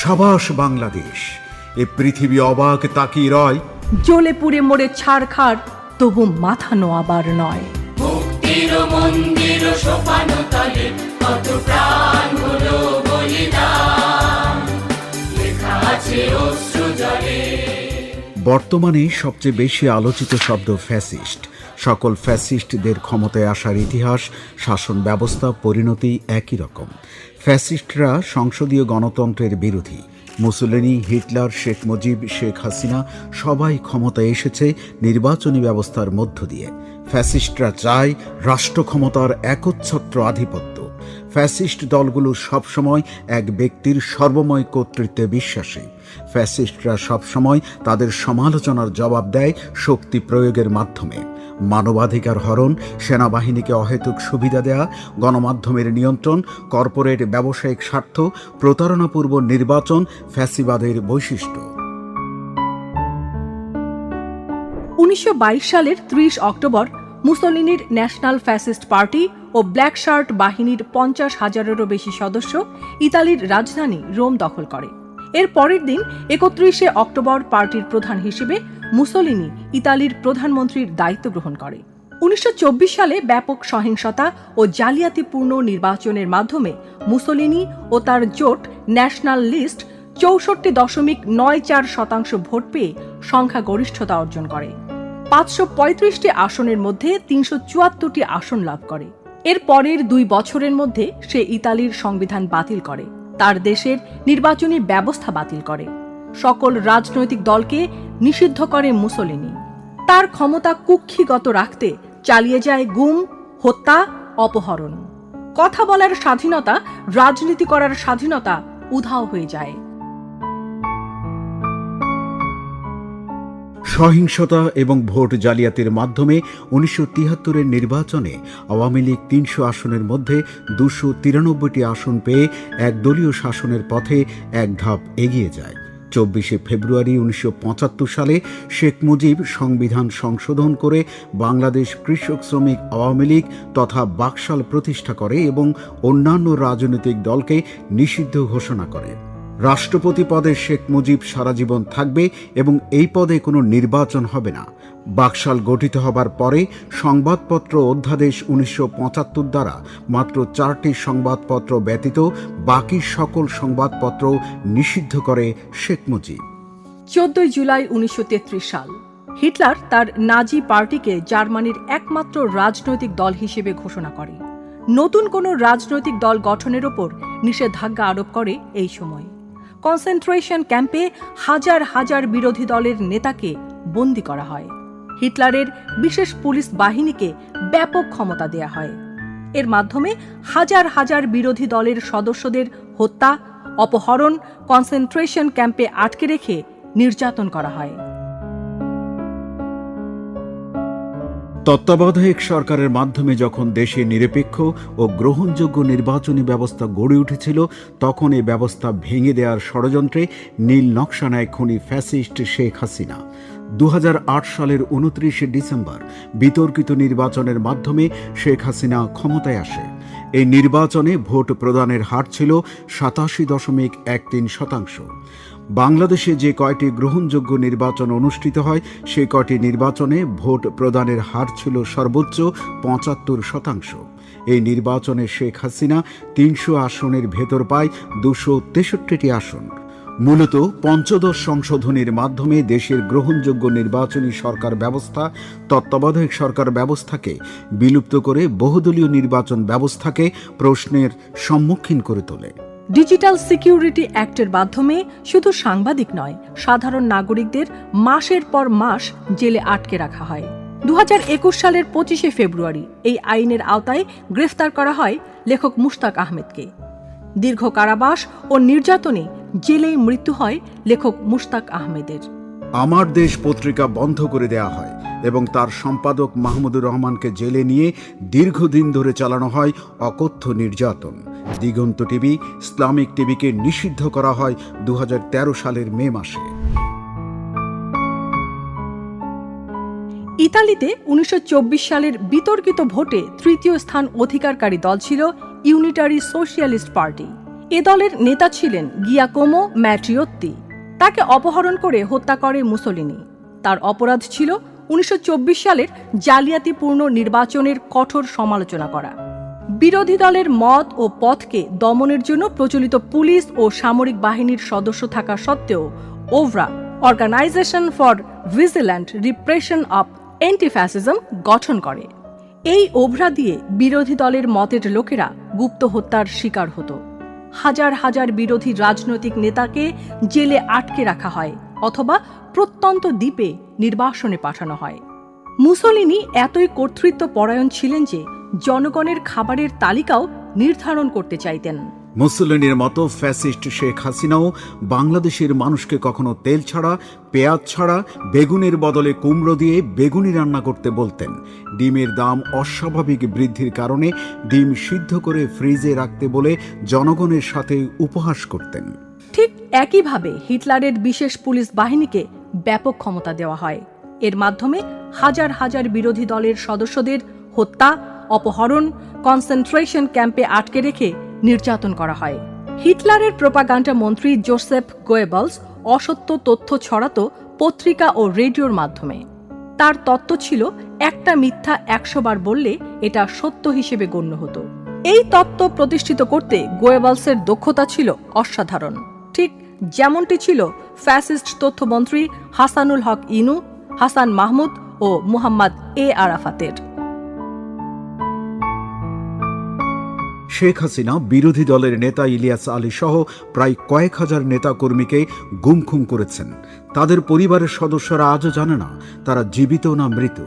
সাবাস বাংলাদেশ। এ পৃথিবী অবাক তাকিয়ে রয়। জ্বলে পুড়ে মরে ছাড়খাড় তবু মাথা নোয়াবার নয়। মুক্তির মন্দির সোপানো তলে কত প্রাণ হলো বলিদান। লেখা আছে অশ্রু জলে। বর্তমানে সবচেয়ে বেশি আলোচিত শব্দ ফ্যাসিস্ট। সকল ফ্যাসিস্টদের ক্ষমতায় আসার ইতিহাস শাসন ব্যবস্থা পরিণতি একই রকম। ফ্যাসিস্টরা সংসদীয় গণতন্ত্রের বিরোধী। মুসলিনী, হিটলার, শেখ মুজিব, শেখ হাসিনা সবাই ক্ষমতায় এসেছে নির্বাচনী ব্যবস্থার মধ্য দিয়ে। ফ্যাসিস্টরা চায় রাষ্ট্র ক্ষমতার একচ্ছত্র আধিপত্য। ফ্যাসিস্ট দলগুলো সবসময় এক ব্যক্তির সর্বময় কর্তৃত্বে বিশ্বাসী। ফ্যাসিস্টরা সবসময় তাদের সমালোচনার জবাব দেয় শক্তি প্রয়োগের মাধ্যমে। মানবাধিকার হরণ, সেনাবাহিনীকে অহেতুক সুবিধা দেয়া, গণমাধ্যমের নিয়ন্ত্রণ, কর্পোরেট ব্যবসায়িক স্বার্থ, প্রতারণাপূর্ব নির্বাচন, ফ্যাসিবাদের বৈশিষ্ট্য। উনিশশো বাইশ সালের ত্রিশ অক্টোবর মুসলিনির ন্যাশনাল ফ্যাসিস্ট পার্টি ও ব্ল্যাক শার্ট বাহিনীর পঞ্চাশ হাজারেরও বেশি সদস্য ইতালির রাজধানী রোম দখল করে। এর পরের দিন একত্রিশে অক্টোবর পার্টির প্রধান হিসেবে মুসলিনি ইতালির প্রধানমন্ত্রীর দায়িত্ব গ্রহণ করে। উনিশশো চব্বিশ সালে ব্যাপক সহিংসতা ও জালিয়াতিপূর্ণ নির্বাচনের মাধ্যমে মুসলিনি ও তার জোট ন্যাশনাল লিস্ট চৌষট্টি দশমিক নয় চার শতাংশ ভোট পেয়ে সংখ্যাগরিষ্ঠতা অর্জন করে। পাঁচশো পঁয়ত্রিশটি আসনের মধ্যে তিনশো চুয়াত্তরটি আসন লাভ করে। এর পরের দুই বছরের মধ্যে সে ইতালির সংবিধান বাতিল করে। তার দেশের নির্বাচনী ব্যবস্থা বাতিল করে। সকল রাজনৈতিক দলকে নিষিদ্ধ করে মুসলিনি। তার ক্ষমতা কুক্ষিগত রাখতে চালিয়ে যায় গুম, হত্যা, অপহরণ। কথা বলার স্বাধীনতা, রাজনীতি করার স্বাধীনতা উধাও হয়ে যায়। সহিংসতা এবং ভোট জালিয়াতির মাধ্যমে উনিশশো তিয়াত্তরের নির্বাচনে আওয়ামী লীগ তিনশো আসনের মধ্যে দুশো তিরানব্বইটি আসন পেয়ে একদলীয় শাসনের পথে এক ধাপ এগিয়ে যায়। চব্বিশে ফেব্রুয়ারি উনিশশো পঁচাত্তর সালে শেখ মুজিব সংবিধান সংশোধন করে বাংলাদেশ কৃষক শ্রমিক আওয়ামী লীগ তথা বাকশাল প্রতিষ্ঠা করে এবং অন্যান্য রাজনৈতিক দলকে নিষিদ্ধ ঘোষণা করে। রাষ্ট্রপতি পদে শেখ মুজিব সারা জীবন থাকবে এবং এই পদে কোনো নির্বাচন হবে না। বাকশাল গঠিত হবার পরে সংবাদপত্র অধ্যাদেশ উনিশশো পঁচাত্তর দ্বারা মাত্র চারটি সংবাদপত্র ব্যতীত বাকি সকল সংবাদপত্র নিষিদ্ধ করে শেখ মুজিব। চোদ্দই জুলাই উনিশশো তেত্রিশ সাল। হিটলার তার নাজি পার্টিকে জার্মানির একমাত্র রাজনৈতিক দল হিসেবে ঘোষণা করে। নতুন কোনো রাজনৈতিক দল গঠনের ওপর নিষেধাজ্ঞা আরোপ করে এই সময়। কনসেন্ট্রেশন ক্যাম্পে হাজার হাজার বিরোধী দলের নেতাকে বন্দী করা হয়। হিটলারের বিশেষ পুলিশ বাহিনীকে ব্যাপক ক্ষমতা দেয়া হয়। এর মাধ্যমে হাজার হাজার বিরোধী দলের সদস্যদের হত্যা, অপহরণ কনসেন্ট্রেশন ক্যাম্পে আটকে রেখে নির্যাতন করা হয়। তত্ত্বাবধায়ক সরকারের মাধ্যমে যখন দেশে নিরপেক্ষ ও গ্রহণযোগ্য নির্বাচনী ব্যবস্থা গড়ে উঠেছিল, তখন এই ব্যবস্থা ভেঙে দেওয়ার ষড়যন্ত্রে নীল নকশা নেয় খুনি ফ্যাসিস্ট শেখ হাসিনা। দু হাজার আট সালের উনত্রিশে ডিসেম্বর বিতর্কিত নির্বাচনের মাধ্যমে শেখ হাসিনা ক্ষমতায় আসে। এই নির্বাচনে ভোট প্রদানের হার ছিল সাতাশি দশমিক এক তিন শতাংশ। বাংলাদেশে যে কয়টি গ্রহণযোগ্য নির্বাচন অনুষ্ঠিত হয়, সে কয়টি নির্বাচনে ভোট প্রদানের হার ছিল সর্বোচ্চ পঁচাত্তর শতাংশ। এই নির্বাচনে শেখ হাসিনা তিনশো আসনের ভেতর পায় দুশো তেষট্টিটি আসন। মূলত পঞ্চদশ সংশোধনীর মাধ্যমে দেশের গ্রহণযোগ্য নির্বাচনী সরকার ব্যবস্থা, তত্ত্বাবধায়ক সরকার ব্যবস্থাকে বিলুপ্ত করে বহুদলীয় নির্বাচন ব্যবস্থাকে প্রশ্নের সম্মুখীন করে তোলে। ডিজিটাল সিকিউরিটি অ্যাক্টের মাধ্যমে শুধু সাংবাদিক নয়, সাধারণ নাগরিকদের মাসের পর মাস জেলে আটকে রাখা হয়। দু হাজার একুশ সালের পঁচিশে ফেব্রুয়ারি এই আইনের আওতায় গ্রেফতার করা হয় লেখক মুশতাক আহমেদকে। দীর্ঘ কারাবাস ও নির্যাতনে জেলেই মৃত্যু হয় লেখক মুশতাক আহমেদের। আমার দেশ পত্রিকা বন্ধ করে দেয়া হয় এবং তার সম্পাদক মাহমুদুর রহমানকে জেলে নিয়ে দীর্ঘদিন ধরে চালানো হয় অকথ্য নির্যাতন। দিগন্ত টিভি, ইসলামিক টিভিকে নিষিদ্ধ করা হয় দু হাজার তেরো সালের মে মাসে। ইতালিতে উনিশশো চব্বিশ সালের বিতর্কিত ভোটে তৃতীয় স্থান অধিকারকারী দল ছিল ইউনিটারি সোশিয়ালিস্ট পার্টি। এ দলের নেতা ছিলেন গিয়াকোমো ম্যাট্রিয়ত্তি। তাকে অপহরণ করে হত্যা করে মুসোলিনি। তার অপরাধ ছিল উনিশশো চব্বিশ সালের জালিয়াতিপূর্ণ নির্বাচনের কঠোর সমালোচনা করা। বিরোধী দলের মত ও পথকে দমনের জন্য প্রচলিত পুলিশ ও সামরিক বাহিনীর সদস্য থাকা সত্ত্বেও OVRA organisation for vigilant repression of anti-fascism গঠন করে। এই ওভরা দিয়ে বিরোধী দলের মতের লোকেরা গুপ্ত হত্যার শিকার হতো। হাজার হাজার বিরোধী রাজনৈতিক নেতাকে জেলে আটকে রাখা হয় অথবা প্রত্যন্ত দ্বীপে নির্বাসনে পাঠানো হয়। মুসলিনি এতই কর্তৃত্ব পরায়ণ ছিলেন যে জনগণের খাবারের তালিকাও নির্ধারণ করতে চাইতেন। মুসলিনের মতো ফ্যাসিস্ট শেখ হাসিনাও বাংলাদেশের মানুষকে কখনো তেল ছাড়া পেঁয়াজ ছাড়া বেগুনের বদলে কুমড়ো দিয়ে বেগুনি রান্না করতে বলতেন। ডিমের দাম অস্বাভাবিক বৃদ্ধির কারণে ডিম সিদ্ধ করে ফ্রিজে রাখতে বলে জনগণের সাথে উপহাস করতেন। ঠিক একইভাবে হিটলারের বিশেষ পুলিশ বাহিনীকে ব্যাপক ক্ষমতা দেওয়া হয়। এর মাধ্যমে হাজার হাজার বিরোধী দলের সদস্যদের হত্যা, অপহরণ কনসেন্ট্রেশন ক্যাম্পে আটকে রেখে নির্যাতন করা হয়। হিটলারের প্রোপাগান্ডা মন্ত্রী জোসেফ গোয়েবলস অসত্য তথ্য ছড়াতো পত্রিকা ও রেডিওর মাধ্যমে। তার তত্ত্ব ছিল, একটা মিথ্যা একশো বার বললে এটা সত্য হিসেবে গণ্য হতো। এই তত্ত্ব প্রতিষ্ঠিত করতে গোয়েবলসের দক্ষতা ছিল অসাধারণ। ঠিক যেমনটি ছিল ফ্যাসিস্ট তথ্যমন্ত্রী হাসানুল হক ইনু হাসান মাহমুদ ও মুহাম্মদ এ আরাফাতের। শেখ হাসিনা বিরোধী দলের নেতা ইলিয়াস আলী সহ প্রায় কয়েক হাজার নেতাকর্মীকে গুমখুম করেছেন। তাদের পরিবারের সদস্যরা আজও জানে না তারা জীবিত না মৃত।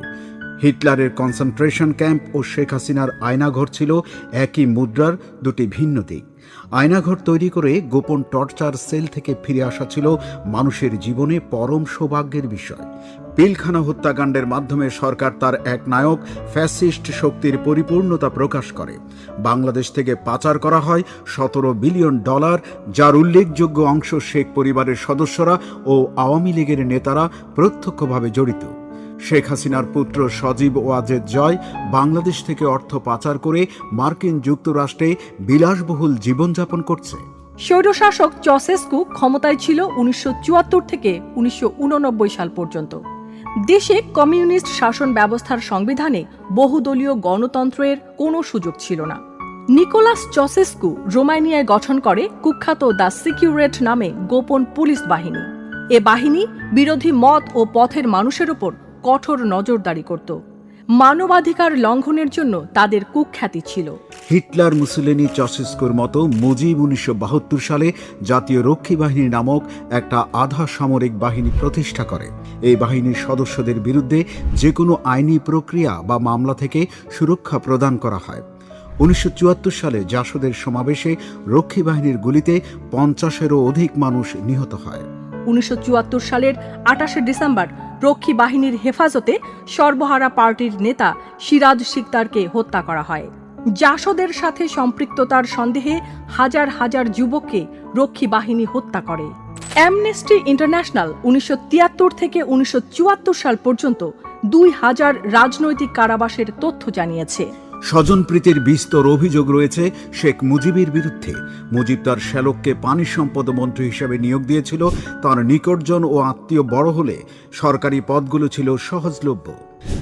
হিটলারের কনসেন্ট্রেশন ক্যাম্প ও শেখ হাসিনার আয়নাঘর ছিল একই মুদ্রার দুটি ভিন্ন দিক। আয়নাঘর তৈরি করে গোপন টর্চার সেল থেকে ফিরে আসা ছিল মানুষের জীবনে পরম সৌভাগ্যের বিষয়। পিলখানা হত্যাকাণ্ডের মাধ্যমে সরকার তার এক নায়ক ফ্যাসিস্ট শক্তির পরিপূর্ণতা প্রকাশ করে। বাংলাদেশ থেকে পাচার করা হয় সতেরো বিলিয়ন ডলার, যার উল্লেখযোগ্য অংশ শেখ পরিবারের সদস্যরা ও আওয়ামী লীগের নেতারা প্রত্যক্ষভাবে জড়িত। শেখ হাসিনার পুত্র সজীব ওয়াজেদ জয় বাংলাদেশ থেকে অর্থ পাচার করে মার্কিন যুক্তরাষ্ট্রে বিলাসবহুল জীবনযাপন করছে। স্বৈরশাসক চসেস্কু ক্ষমতায় ছিল উনিশশো চুয়াত্তর থেকে উনিশশো উননব্বই সাল পর্যন্ত। দেশে কমিউনিস্ট শাসন ব্যবস্থার সংবিধানে বহুদলীয় গণতন্ত্রের কোনো সুযোগ ছিল না। নিকোলাস চসেস্কু রোমানিয়ায় গঠন করে কুখ্যাত দ্য সিকিউরেট নামে গোপন পুলিশ বাহিনী। এ বাহিনী বিরোধী মত ও পথের মানুষের ওপর কঠোর নজরদারি করত। মানবাধিকার লঙ্ঘনের জন্য তাদের কুখ্যাতি ছিল। হিটলার মুসলিনি চসেস্কোর মতো মুজিব উনিশশো বাহাত্তর সালে জাতীয় রক্ষী বাহিনী নামক একটা আধা সামরিক বাহিনী প্রতিষ্ঠা করে। এই বাহিনীর সদস্যদের বিরুদ্ধে যে কোনো আইনি প্রক্রিয়া বা মামলা থেকে সুরক্ষা প্রদান করা হয়। উনিশশো চুয়াত্তর সালে জাসদের সমাবেশে রক্ষী বাহিনীর গুলিতে পঞ্চাশেরও অধিক মানুষ নিহত হয়। উনিশশো চুয়াত্তর সালের আটাশে ডিসেম্বর রক্ষী বাহিনীর হেফাজতে সর্বহারা পার্টির নেতা সিরাজ সিকদারকে হত্যা করা হয়। জাসদের সাথে সম্পৃক্ততার সন্দেহে হাজার হাজার যুবককে রক্ষী বাহিনী হত্যা করে। অ্যামনেস্টি ইন্টারন্যাশনাল উনিশশো তিয়াত্তর থেকে উনিশশো চুয়াত্তর সাল পর্যন্ত দুই হাজার রাজনৈতিক কারাবাসের তথ্য জানিয়েছে। স্বজনপ্রীতির বিস্তর অভিযোগ রয়েছে শেখ মুজিবের বিরুদ্ধে। মুজিব তার শ্যালককে পানি সম্পদ মন্ত্রী হিসেবে নিয়োগ দিয়েছিল। তার নিকটজন ও আত্মীয় বড় হলে সরকারি পদগুলো ছিল সহজলভ্য।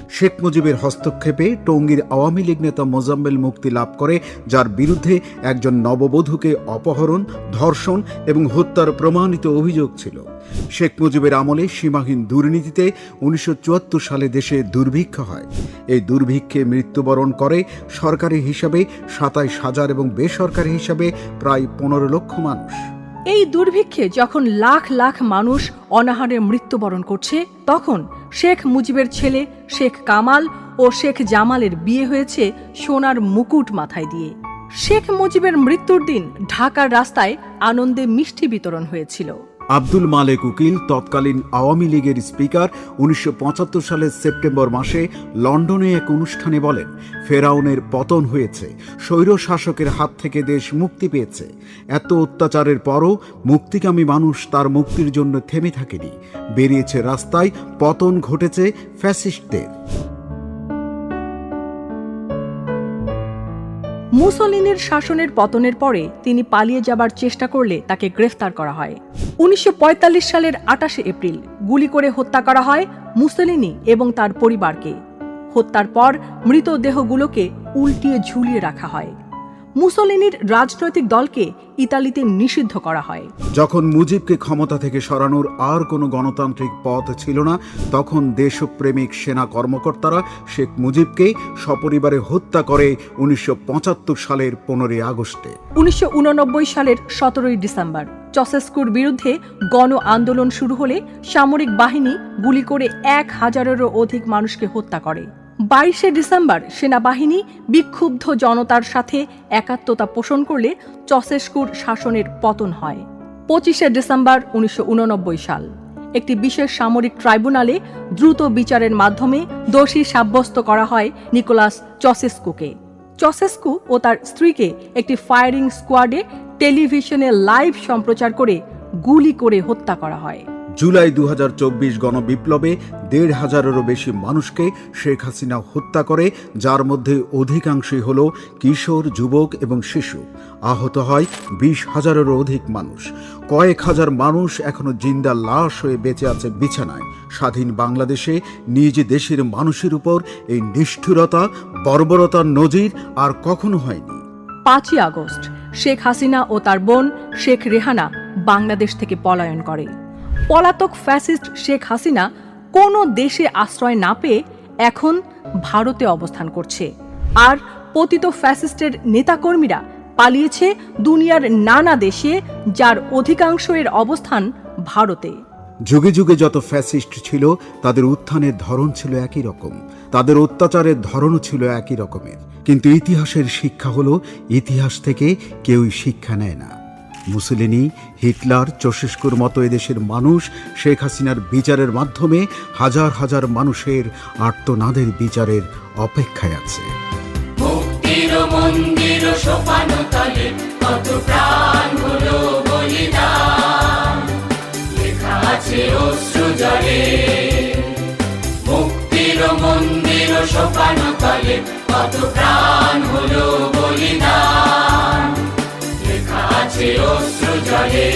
শেখ মুজিবের হস্তক্ষেপে টঙ্গীর আওয়ামী লীগ নেতা মোজাম্মেল মুক্তি লাভ করে, যার বিরুদ্ধে একজন নববধূকে অপহরণ, ধর্ষণ এবং হত্যার প্রমাণিত অভিযোগ ছিল। শেখ মুজিবের আমলে সীমাহীন দুর্নীতিতে উনিশশো চুয়াত্তর সালে দেশে দুর্ভিক্ষ হয়। এই দুর্ভিক্ষে মৃত্যুবরণ করে সরকারি হিসাবে সাতাইশ হাজার এবং বেসরকারি হিসাবে প্রায় পনেরো লক্ষ মানুষ। এই দুর্ভিক্ষে যখন লাখ লাখ মানুষ অনাহারে মৃত্যুবরণ করছে, তখন শেখ মুজিবের ছেলে শেখ কামাল ও শেখ জামালের বিয়ে হয়েছে সোনার মুকুট মাথায় দিয়ে। শেখ মুজিবের মৃত্যুর দিন ঢাকার রাস্তায় আনন্দে মিষ্টি বিতরণ হয়েছিল। আব্দুল মালেক উকিল, তৎকালীন আওয়ামী লীগের স্পিকার, উনিশশো পঁচাত্তর সালের সেপ্টেম্বর মাসে লন্ডনে এক অনুষ্ঠানে বলেন, ফেরাউনের পতন হয়েছে। স্বৈর শাসকের হাত থেকে দেশ মুক্তি পেয়েছে। এত অত্যাচারের পরও মুক্তিকামী মানুষ তার মুক্তির জন্য থেমে থাকেনি। বেরিয়েছে রাস্তায়, পতন ঘটেছে ফ্যাসিস্টদের। মুসলিনের শাসনের পতনের পরে তিনি পালিয়ে যাবার চেষ্টা করলে তাকে গ্রেফতার করা হয়। উনিশশো পঁয়তাল্লিশ সালের আটাশে এপ্রিল গুলি করে হত্যা করা হয় মুসলিনি এবং তার পরিবারকে। হত্যার পর মৃতদেহগুলোকে উল্টিয়ে ঝুলিয়ে রাখা হয়। মুসলিনির রাজনৈতিক দলকে ইতালিতে নিষিদ্ধ করা হয়। যখন মুজিবকে ক্ষমতা থেকে সরানোর আর কোনো গণতান্ত্রিক পথ ছিল না তখন দেশপ্রেমিক সেনা কর্মকর্তারা শেখ মুজিবকে সপরিবারে হত্যা করে উনিশশো পঁচাত্তর সালের পনেরোই আগস্টে। উনিশশো সালের সতেরোই ডিসেম্বর চসেস্কুর বিরুদ্ধে গণ আন্দোলন শুরু হলে সামরিক বাহিনী গুলি করে এক হাজারেরও অধিক মানুষকে হত্যা করে। বাইশে ডিসেম্বর সেনাবাহিনী বিক্ষুব্ধ জনতার সাথে একাত্মতা পোষণ করলে চসেস্কুর শাসনের পতন হয়। পঁচিশে ডিসেম্বর উনিশশো উননব্বই সাল। একটি বিশেষ সামরিক ট্রাইব্যুনালে দ্রুত বিচারের মাধ্যমে দোষী সাব্যস্ত করা হয় নিকোলাস চসেস্কুকে চসেস্কু ও তার স্ত্রীকে একটি ফায়ারিং স্কোয়াডে টেলিভিশনে লাইভ সম্প্রচার করে গুলি করে হত্যা করা হয়। জুলাই দু হাজার চব্বিশ গণবিপ্লবে দেড় হাজারেরও বেশি মানুষকে শেখ হাসিনা হত্যা করে, যার মধ্যে অধিকাংশই হল কিশোর, যুবক এবং শিশু। আহত হয় বিশ হাজারেরও অধিক মানুষ। কয়েক হাজার মানুষ এখনও জিন্দা লাশ হয়ে বেঁচে আছে বিছানায়। স্বাধীন বাংলাদেশে নিজ দেশের মানুষের উপর এই নিষ্ঠুরতা, বর্বরতার নজির আর কখনো হয়নি। পাঁচই আগস্ট, শেখ হাসিনা ও তার বোন শেখ রেহানা বাংলাদেশ থেকে পলায়ন করে। পলাতক ফ্যাসিস্ট শেখ হাসিনা কোনো দেশে আশ্রয় না পেয়ে এখন ভারতে অবস্থান করছে। আর পতিত ফ্যাসিস্টের নেতাকর্মীরা পালিয়েছে দুনিয়ার নানা দেশে, যার অধিকাংশ এর অবস্থান ভারতে। যুগে যুগে যত ফ্যাসিস্ট ছিল, তাদের উত্থানের ধরন ছিল একই রকম। তাদের অত্যাচারের ধরনও ছিল একই রকমের। কিন্তু ইতিহাসের শিক্ষা হলো, ইতিহাস থেকে কেউই শিক্ষা নেয় না। মুসলিনি, হিটলার চশেস্কুর মতো এদেশের মানুষ শেখ হাসিনার বিচারের মাধ্যমে হাজার হাজার মানুষের আর্তনাদের বিচারের অপেক্ষায় আছে। কত প্রাণ হলো বলিদান। আছে অশ্রু জলে